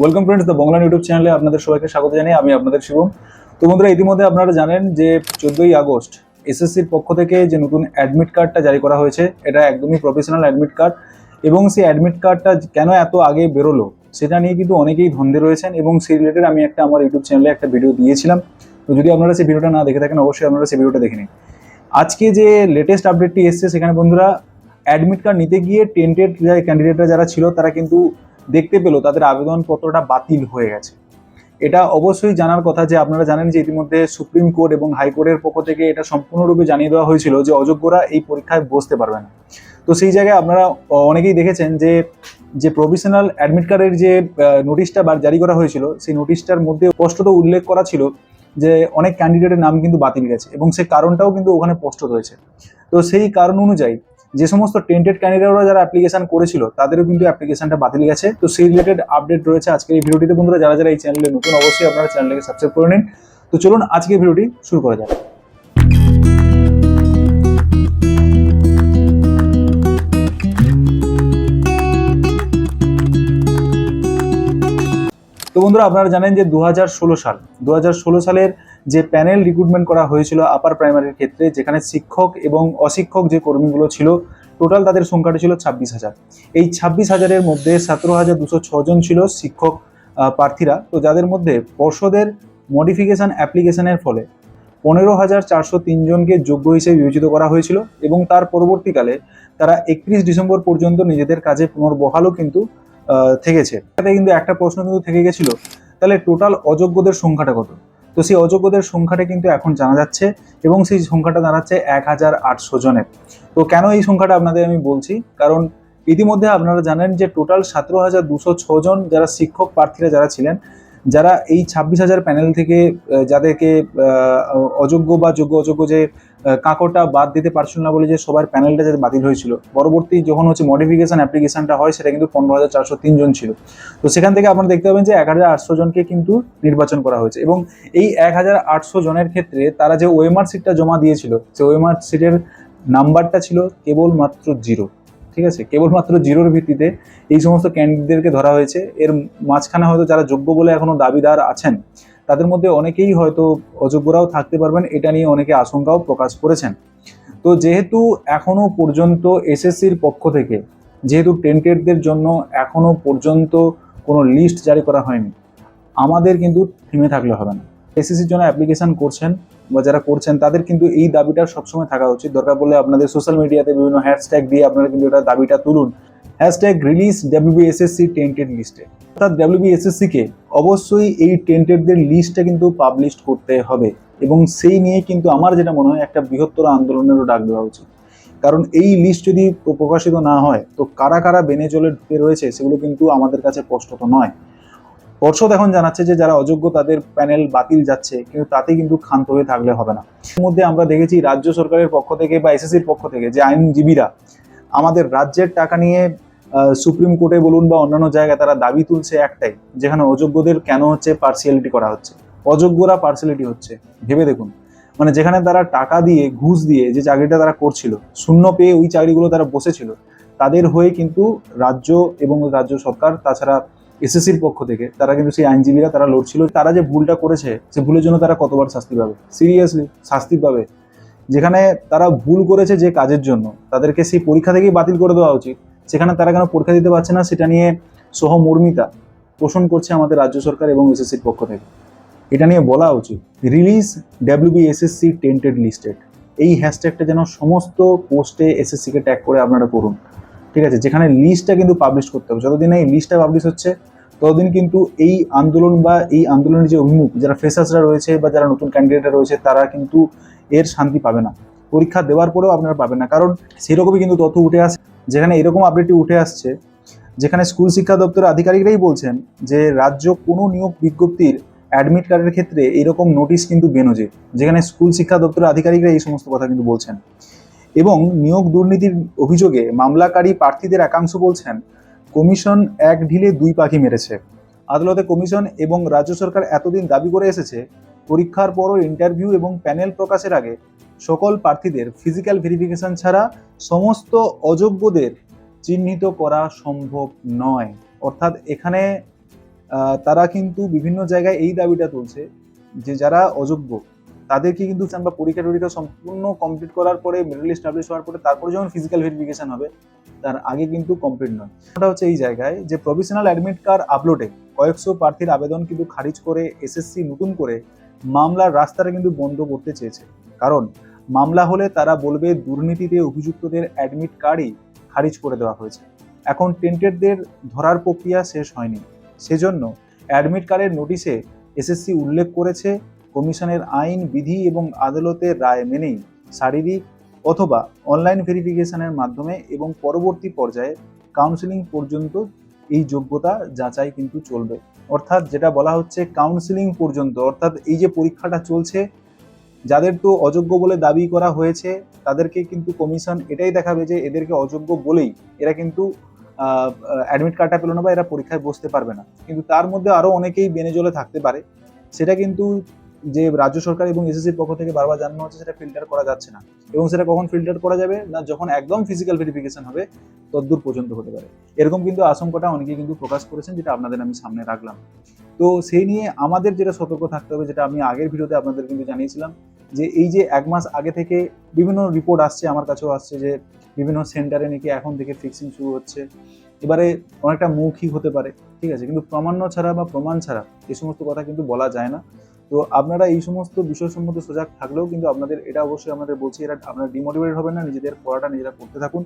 Welcome friends the Bangla YouTube চ্যানেলে আপনাদের সবাইকে স্বাগত জানাই আমি আপনাদের শিবম। তো বন্ধুরা, ইতিমধ্যে আপনারা জানেন যে চোদ্দোই আগস্ট এসএসসির পক্ষ থেকে যে নতুন অ্যাডমিট কার্ডটা জারি করা হয়েছে, এটা একদমই প্রফেশনাল অ্যাডমিট কার্ড এবং সেই অ্যাডমিট কার্ডটা কেন এত আগে বেরোলো, সেটা নিয়ে কিন্তু অনেকেই ধন্দে রয়েছেন এবং সেই রিলেটেড আমি একটা আমার ইউটিউব চ্যানেলে একটা ভিডিও দিয়েছিলাম। তো যদি আপনারা সেই ভিডিওটা না দেখে থাকেন, অবশ্যই আপনারা সেই ভিডিওটা দেখে নিন। আজকে যে লেটেস্ট আপডেটটি এসছে, সেখানে বন্ধুরা অ্যাডমিট কার্ড নিতে গিয়ে টেন্টেড ক্যান্ডিডেটরা যারা ছিল, তারা কিন্তু দেখতে পেল তাদের আবেদনপত্রটা বাতিল হয়ে গেছে। এটা অবশ্যই জানার কথা যে আপনারা জানেন যে ইতিমধ্যে সুপ্রিম কোর্ট এবং হাইকোর্টের পক্ষ থেকে এটা সম্পূর্ণরূপে জানিয়ে দেওয়া হয়েছিল যে অযোগ্যরা এই পরীক্ষায় বসতে পারবে না। তো সেই জায়গায় আপনারা অনেকেই দেখেছেন যে যে প্রভিশনাল অ্যাডমিট কার্ডের যে নোটিশটা জারি করা হয়েছিল, সেই নোটিশটার মধ্যে স্পষ্টত উল্লেখ করা ছিল যে অনেক ক্যান্ডিডেটের নাম কিন্তু বাতিল গেছে এবং সেই কারণটাও কিন্তু ওখানে স্পষ্ট রয়েছে। তো সেই কারণ অনুযায়ী যে সমস্ত টেন্টেড ক্যান্ডিডেটরা যারা অ্যাপ্লিকেশন করেছিল, তাদেরও কিন্তু অ্যাপ্লিকেশনটা বাতিল গেছে। তো সেই রিলেটেড আপডেট রয়েছে আজকের এই ভিডিওটিতে। বন্ধুরা, যারা যারা এই চ্যানেলে নতুন, অবশ্যই আপনারা চ্যানেলটাকে সাবস্ক্রাইব করে নিন। তো চলুন, আজকের ভিডিওটি শুরু করা যাক। তো বন্ধুরা, আপনারা জানেন যে দু হাজার ষোলো সাল দু হাজার ষোলো সালের যে প্যানেল রিক্রুটমেন্ট করা হয়েছিল আপার প্রাইমারির ক্ষেত্রে, যেখানে শিক্ষক এবং অশিক্ষক যে কর্মীগুলো ছিল টোটাল তাদের সংখ্যাটা ছিল ছাব্বিশ হাজার। এই ছাব্বিশ হাজারের মধ্যে সতেরো হাজার দুশো ছজন ছিল শিক্ষক প্রার্থীরা। তো যাদের মধ্যে পর্ষদের মডিফিকেশান অ্যাপ্লিকেশনের ফলে পনেরো হাজার চারশো তিনজনকে যোগ্য হিসেবে বিবেচিত করা হয়েছিল এবং তার পরবর্তীকালে তারা একত্রিশ ডিসেম্বর পর্যন্ত নিজেদের কাজে পুনর্বহালও কিন্তু থেকেছে। তাতে কিন্তু একটা প্রশ্ন কিন্তু থেকে গেছিল, তাহলে টোটাল অযোগ্যদের সংখ্যাটা কত? তো সেই অযোগ্যদের সংখ্যাটা কিন্তু এখন জানা যাচ্ছে এবং সেই সংখ্যাটা দাঁড়াচ্ছে এক হাজার আটশো জনের। তো কেন এই সংখ্যাটা আপনাদের আমি বলছি? কারণ ইতিমধ্যে আপনারা জানেন যে টোটাল সতেরো হাজার দুশো ছজন যারা শিক্ষক প্রার্থীরা যারা ছিলেন যারা এই ছাব্বিশ হাজার প্যানেল থেকে যাদেরকে অযোগ্য বা যোগ্য অযোগ্য যে কাঁকড়টা বাদ দিতে পারছিল না বলে যে সবার প্যানেলটা যে বাতিল হয়েছিল। পরবর্তী যখন হচ্ছে মডিফিকেশন অ্যাপ্লিকেশনটা হয়, সেটা কিন্তু পনেরো হাজার চারশো তিনজন ছিল। তো সেখান থেকে আপনারা দেখতে পাবেন যে এক হাজার আটশো জনকে কিন্তু নির্বাচন করা হয়েছে এবং এই এক হাজার আটশো জনের ক্ষেত্রে তারা যে ওএমআর সিটটা জমা দিয়েছিল, সে ওএমআর সিটের নাম্বারটা ছিল কেবলমাত্র জিরো ঠিক আছে? কেবলমাত্র জিরোর ভিত্তিতে এই সমস্ত ক্যান্ডিডেটদেরকে ধরা হয়েছে। এর মাঝখানে হয়তো যারা যোগ্য বলে এখনও দাবিদার আছেন, তাদের মধ্যে অনেকেই হয়তো অযোগ্যরাও থাকতে পারবেন। এটা নিয়ে অনেকে আশঙ্কাও প্রকাশ করেছেন। তো যেহেতু এখনও পর্যন্ত এসএসসির পক্ষ থেকে, যেহেতু টেন্টেডদের জন্য এখনও পর্যন্ত কোনো লিস্ট জারি করা হয়নি, আমাদের কিন্তু থেমে থাকলে হবে না। এসএসসির জন্য অ্যাপ্লিকেশন করছেন বা যারা করছেন, তাদের কিন্তু এই দাবিটা সবসময় থাকা উচিত। দরকার পড়লে আপনাদের সোশ্যাল মিডিয়াতে বিভিন্ন হ্যাশট্যাগ দিয়ে আপনারা কিন্তু এটা দাবিটা তুলুন। হ্যাশট্যাগ রিলিজ ডাব্লিউবিএসএসসি টেন্টেড লিস্টে অর্থাৎ ডাব্লিউবিএসএসসি কে অবশ্যই এই টেন্টেডদের লিস্টটা কিন্তু পাবলিশ করতে হবে এবং সেই নিয়ে কিন্তু আমার যেটা মনে হয়, একটা বৃহত্তর আন্দোলনেরও ডাক দেওয়া উচিত। কারণ এই লিস্ট যদি প্রকাশিত না হয়, তো কারা কারা বেনে চলে ঢুকে রয়েছে, সেগুলো কিন্তু আমাদের কাছে স্পষ্টত নয়। পর্ষদ এখন জানাচ্ছে যে যারা অযোগ্য তাদের প্যানেল বাতিল যাচ্ছে, কিন্তু তাতে কিন্তু ক্ষান্ত হয়ে থাকলে হবে না। এর মধ্যে আমরা দেখেছি রাজ্য সরকারের পক্ষ থেকে বা এসএসসির পক্ষ থেকে যে আইনজীবীরা আমাদের রাজ্যের টাকা নিয়ে সুপ্রিম কোর্টে বলুন বা অন্যান্য জায়গায় তারা দাবি তুলছে একটাই, যেখানে অযোগ্যদের কেন হচ্ছে পার্সিয়ালিটি করা হচ্ছে? অযোগ্যরা পার্সিয়ালিটি হচ্ছে, ভেবে দেখুন। মানে যেখানে তারা টাকা দিয়ে, ঘুষ দিয়ে যে চাকরিটা তারা করছিল, শূন্য পেয়ে ওই চাকরিগুলো তারা বসেছিল, তাদের হয়ে কিন্তু রাজ্য এবং রাজ্য সরকার, তাছাড়া এসএসসির পক্ষ থেকে, তারা কিন্তু সেই আইনজীবীরা, তারা লড়ছিল। তারা যে ভুলটা করেছে, সে ভুলের জন্য তারা কতবার শাস্তি পাবে? সিরিয়াসলি শাস্তি পাবে। যেখানে তারা ভুল করেছে যে কাজের জন্য, তাদেরকে সেই পরীক্ষা থেকেই বাতিল করে দেওয়া উচিত। সেখানে তারা কেন পরীক্ষা দিতে পারছে না, সেটা নিয়ে সহমর্মিতা পোষণ করছে আমাদের রাজ্য সরকার এবং এসএসসির পক্ষ থেকে। এটা নিয়ে বলা উচিত রিলিজ ডাব্লিউবিএসএসসি টেন্টেড লিস্টেড এই হ্যাশট্যাগটা যেন সমস্ত পোস্টে এসএসসিকে ট্যাগ করে আপনারা করুন ঠিক আছে? যেখানে লিস্টটা কিন্তু পাবলিশ করতে হবে। যতদিন এই লিস্টটা পাবলিশ হচ্ছে, ততদিন কিন্তু এই আন্দোলন বা এই আন্দোলনের যে অভিমুখ, যারা ফ্রেশার্সরা রয়েছে বা যারা নতুন ক্যান্ডিডেটরা রয়েছে, তারা কিন্তু এর শান্তি পাবে না। পরীক্ষা দেওয়ার পরেও আপনারা পাবেন না। কারণ সেরকমই কিন্তু তথ্য উঠে আসে। যেখানে এরকম আপডেটটি উঠে আসছে, যেখানে স্কুল শিক্ষা দপ্তরের আধিকারিকরাই বলছেন যে, রাজ্য কোনো নিয়োগ বিজ্ঞপ্তির অ্যাডমিট কার্ডের ক্ষেত্রে এরকম নোটিশ কিন্তু বেনোজে যেখানে স্কুল শিক্ষা দপ্তরের আধিকারিকরা এই সমস্ত কথা কিন্তু বলছেন। এবং নিয়োগ দুর্নীতির অভিযোগে মামলাকারী প্রার্থীদের একাংশ বলছেন, কমিশন এক ঢিলে দুই পাখি মেরেছে। আদালতে কমিশন এবং রাজ্য সরকার এতদিন দাবি করে এসেছে, পরীক্ষার পরও ইন্টারভিউ এবং প্যানেল প্রকাশের আগে সকল প্রার্থীদের ফিজিক্যাল ভেরিফিকেশন ছাড়া সমস্ত অযোগ্যদের চিহ্নিত করা সম্ভব নয়। অর্থাৎ এখানে তারা কিন্তু বিভিন্ন জায়গায় এই দাবিটা তুলছে যে যারা অযোগ্য তাদেরকে কিন্তু আমরা পরীক্ষা টরীক্ষা সম্পূর্ণ কমপ্লিট করার পরে মেডেল স্টাবলিশ হওয়ার পরে, তারপরে যখন ফিজিক্যাল ভেরিফিকেশন হবে, তার আগে কিন্তু কমপ্লিট নয়। ওটা হচ্ছে এই জায়গায় যে প্রফেশনাল অ্যাডমিট কার্ড আপলোডে কয়েকশো প্রার্থীর আবেদন কিন্তু খারিজ করে এসএসসি নতুন করে মামলার রাস্তাটা কিন্তু বন্ধ করতে চেয়েছে। কারণ মামলা হলে তারা বলবে দুর্নীতিতে অভিযুক্তদের অ্যাডমিট কার্ডই খারিজ করে দেওয়া হয়েছে। এখন টেন্টেডদের ধরার প্রক্রিয়া শেষ হয়নি। সেজন্য অ্যাডমিট কার্ডের নোটিশে এসএসসি উল্লেখ করেছে কমিশনের আইন, বিধি এবং আদালতের রায় মেনেই শারীরিক অথবা অনলাইন ভেরিফিকেশনের মাধ্যমে এবং পরবর্তী পর্যায়ে কাউন্সিলিং পর্যন্ত এই যোগ্যতা যাচাই কিন্তু চলবে। অর্থাৎ যেটা বলা হচ্ছে কাউন্সিলিং পর্যন্ত, অর্থাৎ এই যে পরীক্ষাটা চলছে, যাদের তো অযোগ্য বলে দাবি করা হয়েছে, তাদেরকে কিন্তু কমিশন এটাই দেখাবে যে এদেরকে অযোগ্য বলেই এরা কিন্তু অ্যাডমিট কার্ডটা পেল না বা এরা পরীক্ষায় বসতে পারবে না। কিন্তু তার মধ্যে আরও অনেকেই বেনে জলে থাকতে পারে। সেটা কিন্তু যে রাজ্য সরকার এবং এসএসসির পক্ষ থেকে বারবার জানানো হচ্ছে সেটা ফিল্টার করা যাচ্ছে না। এবং সেটা কখন ফিল্টার করা যাবে? না, যখন একদম ফিজিক্যাল ভেরিফিকেশন হবে, তদ্দূর পর্যন্ত হতে পারে। এরকম কিন্তু আশঙ্কাটা অনেকেই কিন্তু প্রকাশ করেছেন, যেটা আপনাদের আমি সামনে রাখলাম। তো সেই নিয়ে আমাদের যেটা সতর্ক থাকতে হবে, যেটা আমি আগের ভিডিওতে আপনাদের কিন্তু জানিয়েছিলাম, যে এই যে এক মাস আগে থেকে বিভিন্ন রিপোর্ট আসছে, আমার কাছেও আসছে যে বিভিন্ন সেন্টারে নাকি এখন থেকে ফিক্সিং শুরু হচ্ছে। এবারে অনেকটা মৌখিক হতে পারে, ঠিক আছে? কিন্তু প্রমাণ্য ছাড়া বা প্রমাণ ছাড়া এই সমস্ত কথা কিন্তু বলা যায় না। তো আপনারা এই সমস্ত বিষয় সম্বন্ধে সজাগ থাকলেও কিন্তু আপনাদের এটা অবশ্যই আমাদের বলছি, এরা আপনারা ডিমোটিভেট হবেন না, নিজেদের পড়াটা নিজেরা করতে থাকুন।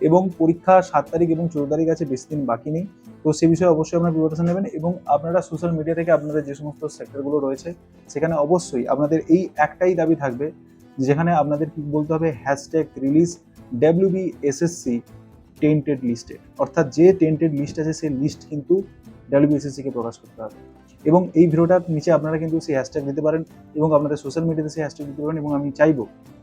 এবং পরীক্ষা সাত তারিখ এবং চোদ্দ তারিখ আছে, বেশি দিন বাকি নেই। তো সে বিষয়ে অবশ্যই আপনারা প্রিপারেশন নেবেন এবং আপনারা সোশ্যাল মিডিয়া থেকে আপনাদের যে সমস্ত সেক্টরগুলো রয়েছে, সেখানে অবশ্যই আপনাদের এই একটাই দাবি থাকবে, যেখানে আপনাদের কি বলতে হবে hashtag release WB SSC tainted লিস্টে অর্থাৎ যে টেন্টেড লিস্ট আছে, সেই লিস্ট কিন্তু ডাব্লিউবিএসএসসি কে প্রকাশ করতে হবে। এবং এই ভিডিওটার নিচে আপনারা কিন্তু সেই হ্যাশট্যাগ দিতে পারেন এবং আপনাদের সোশ্যাল মিডিয়াতে সেই হ্যাশট্যাগ দিতে পারেন এবং আমি চাইব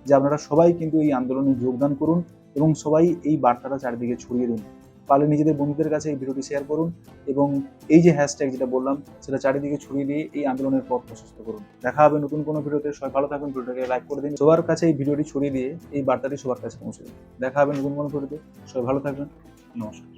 যে আপনারা সবাই কিন্তু এই আন্দোলনে যোগদান করুন এবং সবাই এই বার্তাটা চারিদিকে ছড়িয়ে দিন। পারলে নিজেদের বন্ধুদের কাছে এই ভিডিওটি শেয়ার করুন এবং এই যে হ্যাশট্যাগ যেটা বললাম, সেটা চারিদিকে ছড়িয়ে দিয়ে এই আন্দোলনের পথ প্রশস্ত করুন। দেখা হবে নতুন কোনো ভিডিওতে, সবাই ভালো থাকুন, ভিডিওটাকে লাইক করে দিন। সবার কাছে এই ভিডিওটি ছড়িয়ে দিয়ে এই বার্তাটি সবার কাছে পৌঁছে দিন। দেখা হবে নতুন কোনো ভিডিওতে, সবাই ভালো থাকবেন, নমস্কার।